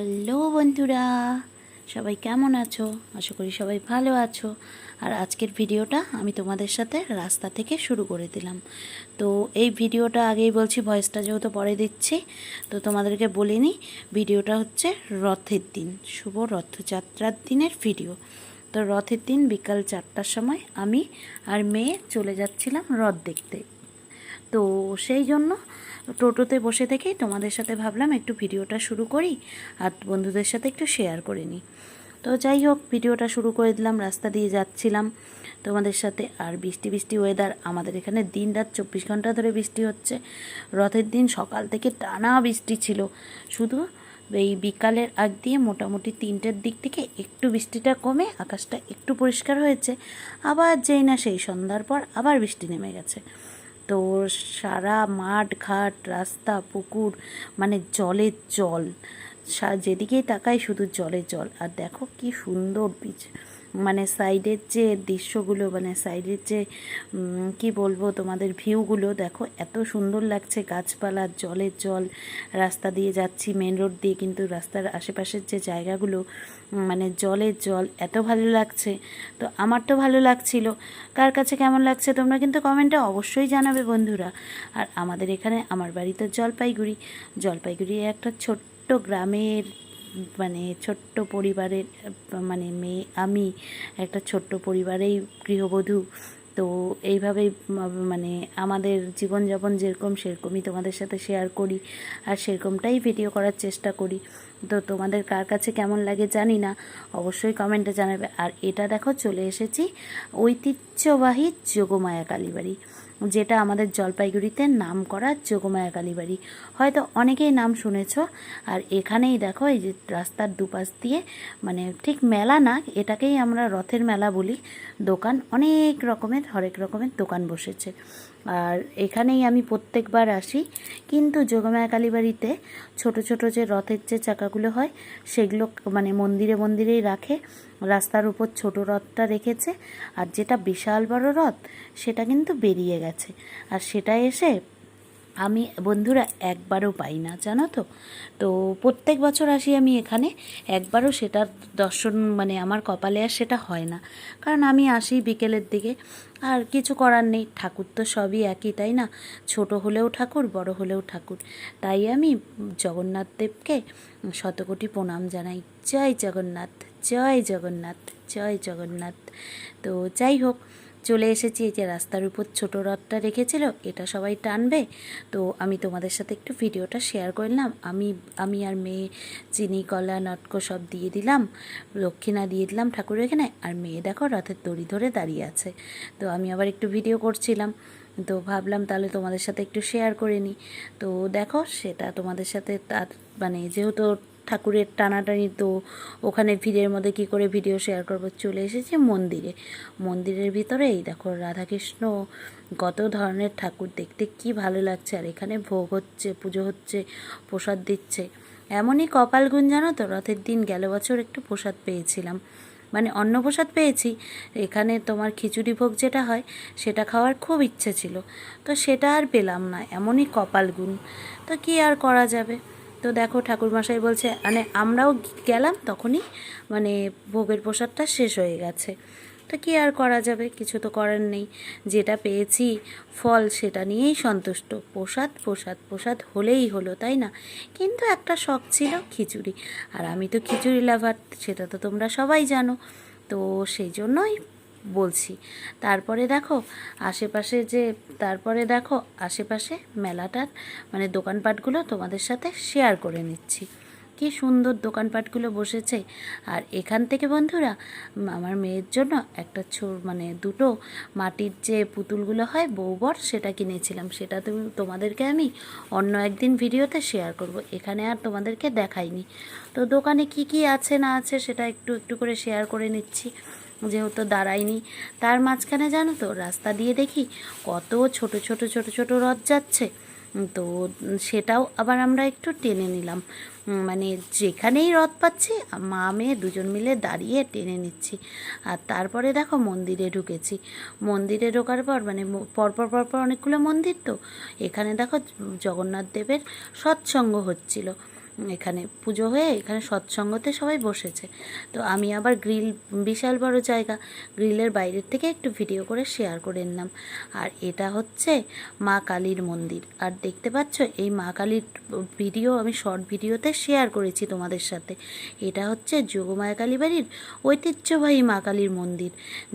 Hello বন্ধুরা, সবাই কেমন আছো? আশা করি সবাই ভালো আছো। আর আজকের ভিডিওটা আমি তোমাদের সাথে রাস্তা থেকে শুরু করে দিলাম। তো এই ভিডিওটা আগেই বলছি, ভয়েসটা যেহেতু পরে দিচ্ছি, তো তোমাদেরকে বলিনি, ভিডিওটা হচ্ছে রথের দিন, শুভ রথযাত্রার দিনের ভিডিও। তো রথের দিন বিকাল চারটার সময় আমি আর মেয়ে চলে যাচ্ছিলাম রথ দেখতে। তো সেই জন্য টোটোতে বসে থেকেই তোমাদের সাথে ভাবলাম একটু ভিডিওটা শুরু করি আর বন্ধুদের সাথে একটু শেয়ার করে নিই। তো যাই হোক, ভিডিওটা শুরু করে দিলাম, রাস্তা দিয়ে যাচ্ছিলাম তোমাদের সাথে। আর বৃষ্টি বৃষ্টি ওয়েদার আমাদের এখানে দিন রাত চব্বিশ ঘণ্টা ধরে বৃষ্টি হচ্ছে। রথের দিন সকাল থেকে টানা বৃষ্টি ছিল। শুধু এই বিকালের আগ দিয়ে মোটামুটি তিনটের দিক থেকে একটু বৃষ্টিটা কমে আকাশটা একটু পরিষ্কার হয়েছে। আবার যেই না সেই সন্ধ্যার পর আবার বৃষ্টি নেমে গেছে। তো সারা মাঠ ঘাট, রাস্তা, পুকুর মানে জলের জল। যেদিকেই তাকাই শুধু জলে জল। আর দেখো কি সুন্দর বীজ মানে সাইডের যে দৃশ্যগুলো মানে সাইডের যে কি বলব তোমাদের ভিউগুলো, দেখো এত সুন্দর লাগছে গাছপালা, জলের জল, রাস্তা দিয়ে যাচ্ছি মেন রোড দিয়ে কিন্তু রাস্তার আশেপাশের যে জায়গাগুলো মানে জলের জল, এত ভালো লাগছে। তো আমার তো ভালো লাগছিল। কার কাছে কেমন লাগছে তোমরা কিন্তু কমেন্টে অবশ্যই জানাবে বন্ধুরা। আর আমাদের এখানে আমার বাড়ি তো জলপাইগুড়ি। জলপাইগুড়ি একটা ছোট্ট গ্রামের মানে ছোট্ট পরিবারের মানে মেয়ে, আমি একটা ছোট্ট পরিবারেই গৃহবধূ। তো এইভাবেই মানে আমাদের জীবনযাপন যেরকম, সেরকমই তোমাদের সাথে শেয়ার করি। আর সেরকমটাই ভিডিও করার চেষ্টা করি। তো তোমাদের কার কাছে কেমন লাগে জানি না, অবশ্যই কমেন্টে জানাবে। আর এটা দেখো, চলে এসেছি ঐতিহ্যবাহী যোগমায়া কালীবাড়ি। যেটা আমাদের জলপাইগুড়িতে নাম করা যোগমায়া কালীবাড়ি হয়তো অনেকেই নাম শুনেছ। আর এখানেই দেখো, এই যে রাস্তার দুপাশ দিয়ে মানে ঠিক মেলা না, এটাকেই আমরা রথের মেলা বলি। দোকান অনেক রকমের, হরেক রকমের দোকান বসেছে। আর এখানেই আমি প্রত্যেকবার আসি। কিন্তু যোগমায়া কালীবাড়িতে ছোট ছোট যে রথের যে চাকাগুলো হয়, সেগুলো মানে মন্দিরে মন্দিরেই রাখে। রাস্তার উপর ছোট রথটা রেখেছে। আর যেটা বিশাল বড় রথ, সেটা কিন্তু বেরিয়ে গেছে। আর সেটা এসে আমি বন্ধুরা একবারও পাই না, জানো তো? তো প্রত্যেক বছর আসি আমি এখানে, একবারও সেটার দর্শন মানে আমার কপালে আর সেটা হয় না। কারণ আমি আসি বিকেলের দিকে, আর কিছু করার নেই, ঠাকুর তো সবই একই, তাই না? ছোট হলেও ঠাকুর, বড় হলেও ঠাকুর। তাই আমি জগন্নাথ দেবকে শতকোটি প্রণাম জানাই। জয় জগন্নাথ জয় জগন্নাথ জয় জগন্নাথ। তো যাই হোক চলে এসেছি, এই যে রাস্তার উপর ছোট রথটা রেখেছিল, এটা সবাই টানবে। তো আমি তোমাদের সাথে একটু ভিডিওটা শেয়ার করলাম আমি আমি আর মেয়ে, চিনি, কলা, নটকো সব দিয়ে দিলাম দক্ষিণা দিয়ে দিলাম ঠাকুরের এখানে, আর মেয়ে দেখো রথের দড়ি ধরে দাঁড়িয়ে আছে। তো আমি আবার একটু ভিডিও করছিলাম, তো ভাবলাম তাহলে তোমাদের সাথে একটু শেয়ার করে নিই। তো দেখো সেটা তোমাদের সাথে তার মানে যেহেতু ঠাকুরের টানাটানি তো ওখানে ভিড়ের মধ্যে কি করে ভিডিও শেয়ার করব? চলে এসেছি মন্দিরে। মন্দিরের ভিতরে এই দেখো রাধাকৃষ্ণ কত ধরনের ঠাকুর দেখতে, কি ভালো লাগছে। আর এখানে ভোগ হচ্ছে, পুজো হচ্ছে, প্রসাদ দিচ্ছে। এমনই কপাল গুণ জানো তো, রথের দিন গেল বছর একটু প্রসাদ পেয়েছিলাম। মানে অন্ন প্রসাদ পেয়েছি, এখানে তোমার খিচুড়ি ভোগ যেটা হয়, সেটা খাওয়ার খুব ইচ্ছে ছিল। তো সেটা আর পেলাম না, এমনই কপাল গুণ। তো কি আর করা যাবে? তো দেখো ঠাকুরমশাই বলছে মানে আমরাও গেলাম তখনই মানে ভোগের প্রসাদটা শেষ হয়ে গেছে। তো কি আর করা যাবে? কিছু তো করার নেই। যেটা পেয়েছি, ফল সেটা নিয়েই সন্তুষ্ট। প্রসাদ প্রসাদ প্রসাদ হলেই হলো, তাই না? কিন্তু একটা শখ ছিল খিচুড়ি। আর আমি তো খিচুড়ি লাভার, সেটা তো তোমরা সবাই জানো। তো সেই জন্যই বলছি। তারপরে দেখো, আশেপাশে যে, তারপরে দেখো, আশেপাশে মেলাটার মানে দোকানপাটগুলো তোমাদের সাথে শেয়ার করে নিচ্ছি। কি সুন্দর দোকানপাটগুলো বসেছে। আর এখান থেকে বন্ধুরা আমার মেয়ের জন্য একটা ছো মানে দুটো মাটির যে পুতুলগুলো হয়, বউবর, সেটা কিনেছিলাম। সেটা তো তোমাদেরকে আমি অন্য একদিন ভিডিওতে শেয়ার করব। এখানে আর তোমাদেরকে দেখাইনি। তো দোকানে কি কি আছে না আছে, সেটা একটু একটু করে শেয়ার করে নিচ্ছি। যেহেতু দাঁড়ায়নি। তার মাঝখানে জানো তো, রাস্তা দিয়ে দেখি কত ছোট ছোট ছোট ছোট রথ যাচ্ছে। তো সেটাও আবার আমরা একটু টেনে নিলাম। মানে যেখানেই রথ পাচ্ছি, মা মেয়ে দুজন মিলে দাঁড়িয়ে টেনে নিচ্ছি। আর তারপরে দেখো মন্দিরে ঢুকেছি। মন্দিরে ঢোকার পর মানে পরপর পরপর অনেকগুলো মন্দির তো। এখানে দেখো জগন্নাথ দেবের সৎসঙ্গ হচ্ছিল। এখানে পুজো হয়ে এখানে সৎসঙ্গতে সবাই বসেছে। তো আমি আবার গ্রিল, বিশাল বড় জায়গা, গ্রিলের বাইরের থেকে একটু ভিডিও করে শেয়ার করে নিলাম। আর এটা হচ্ছে মা কালীর মন্দির। আর দেখতে পাচ্ছ, এই মা কালীর ভিডিও আমি শর্ট ভিডিওতে শেয়ার করেছি তোমাদের সাথে। এটা হচ্ছে যোগমায়া কালী বাড়ির ঐতিহ্যবাহী মা কালীর মন্দির,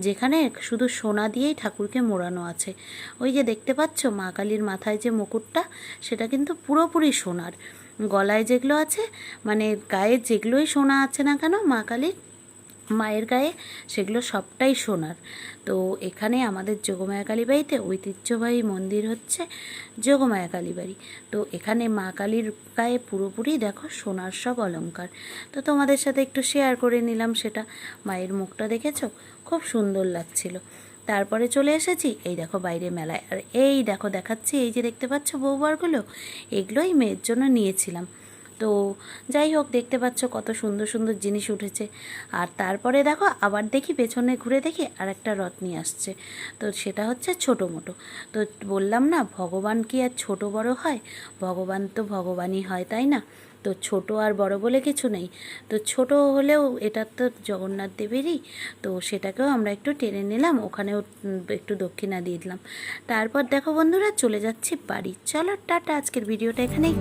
যেখানে শুধু সোনা দিয়েই ঠাকুরকে মোড়ানো আছে। ওই যে দেখতে পাচ্ছ, মা কালীর মাথায় যে মুকুটটা, সেটা কিন্তু পুরোপুরি সোনার। গলায় যেগুলো আছে মানে গায়ে যেগুলোই সোনা আছে না কেন, মা কালীর মায়ের গায়ে সেগুলো সবটাই সোনার। তো এখানে আমাদের যোগমায়া কালী বাড়িতে ঐতিহ্যবাহী মন্দির হচ্ছে যোগমায়া কালী বাড়ি। তো এখানে মা কালীর গায়ে পুরোপুরি দেখো সোনার সব অলঙ্কার তো তোমাদের সাথে একটু শেয়ার করে নিলাম সেটা। মায়ের মুখটা দেখেছ? খুব সুন্দর লাগছিল। তারপরে চলে এসেছি, এই দেখো বাইরে মেলায়। আর এই দেখো দেখাচ্ছি, এই যে দেখতে পাচ্ছ বউবারগুলো এগুলোই মেয়ের জন্য নিয়েছিলাম। তো যাই হোক, দেখতে পাচ্ছ কত সুন্দর সুন্দর জিনিস উঠেছে। আর তারপরে দেখো, আবার দেখি পেছনে ঘুরে দেখি আর একটা রথ নিয়ে আসছে। তো সেটা হচ্ছে ছোটো মোটো তো বললাম না, ভগবান কি আর ছোট বড় হয়? ভগবান তো ভগবানই হয়, তাই না? তো ছোট আর বড় বলে কিছু নেই। তো ছোট হলেও এটা তো জগন্নাথ দেবেরই, তো সেটাকেও আমরা একটু টেনে নিলাম ওখানেও একটু দক্ষিণা দিয়ে দিলাম। তারপর দেখো বন্ধুরা, চলে যাচ্ছি বাড়ি। চলো, টাটা, আজকের ভিডিওটা এখানেই